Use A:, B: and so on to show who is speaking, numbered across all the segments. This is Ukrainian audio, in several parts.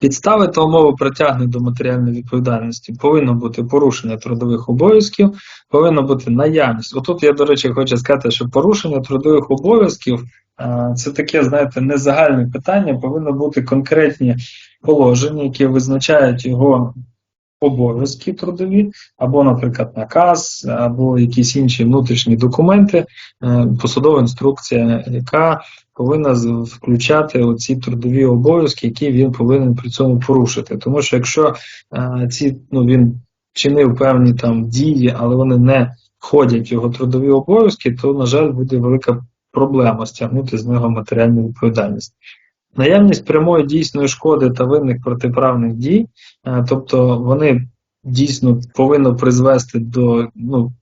A: Підстави та умови притягнення до матеріальної відповідальності повинно бути порушення трудових обов'язків, повинна бути наявність. Отут я, до речі, хочу сказати, що порушення трудових обов'язків е, це таке, знаєте, не загальне питання, повинно бути конкретні положення, які визначають його обов'язки трудові, або, наприклад, наказ, або якісь інші внутрішні документи, е, посадова інструкція, яка повинна включати оці трудові обов'язки, які він повинен при цьому порушити. Тому що якщо е, ці ну він чинив певні там дії, але вони не входять в його трудові обов'язки, то на жаль буде велика проблема стягнути з нього матеріальну відповідальність. Наявність прямої дійсної шкоди та винних протиправних дій, е, тобто вони дійсно повинні призвести до ну,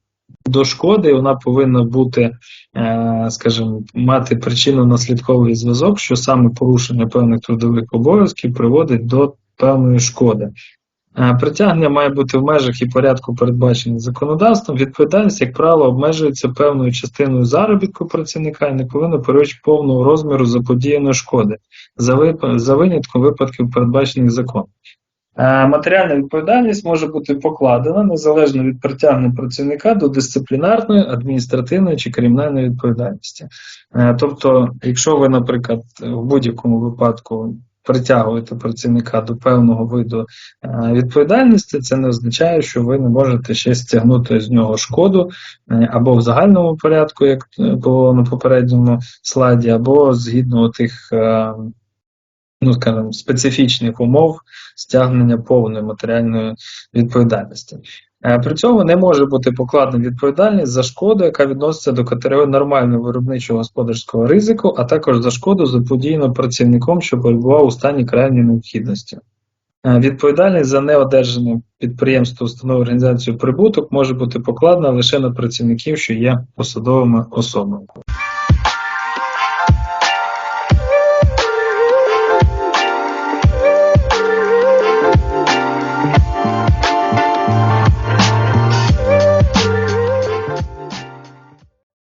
A: до шкоди, і вона повинна бути, е, скажімо, мати причинно-наслідковий зв'язок, що саме порушення певних трудових обов'язків приводить до певної шкоди. Е, Притягнення має бути в межах і порядку, передбачених законодавством. Відповідальність, як правило, обмежується певною частиною заробітку працівника і не повинна перевищити повного розміру заподіяної шкоди за винятком випадків, передбачених законом. Е, Матеріальна відповідальність може бути покладена незалежно від притягнення працівника до дисциплінарної, адміністративної чи кримінальної відповідальності. Е, Тобто, якщо ви, наприклад, в будь-якому випадку притягуєте працівника до певного виду е, відповідальності, це не означає, що ви не можете ще стягнути з нього шкоду е, або в загальному порядку, як е, було на попередньому слайді, або згідно тих. Ну, скажімо, специфічних умов стягнення повної матеріальної відповідальності. Е, При цьому не може бути покладена відповідальність за шкоду, яка відноситься до категорії нормального виробничого господарського ризику, а також за шкоду заподіяну працівником, що перебував у стані крайньої необхідності. Е, Відповідальність за неодержаний підприємство, установу організацію прибуток може бути покладена лише на працівників, що є посадовими особами.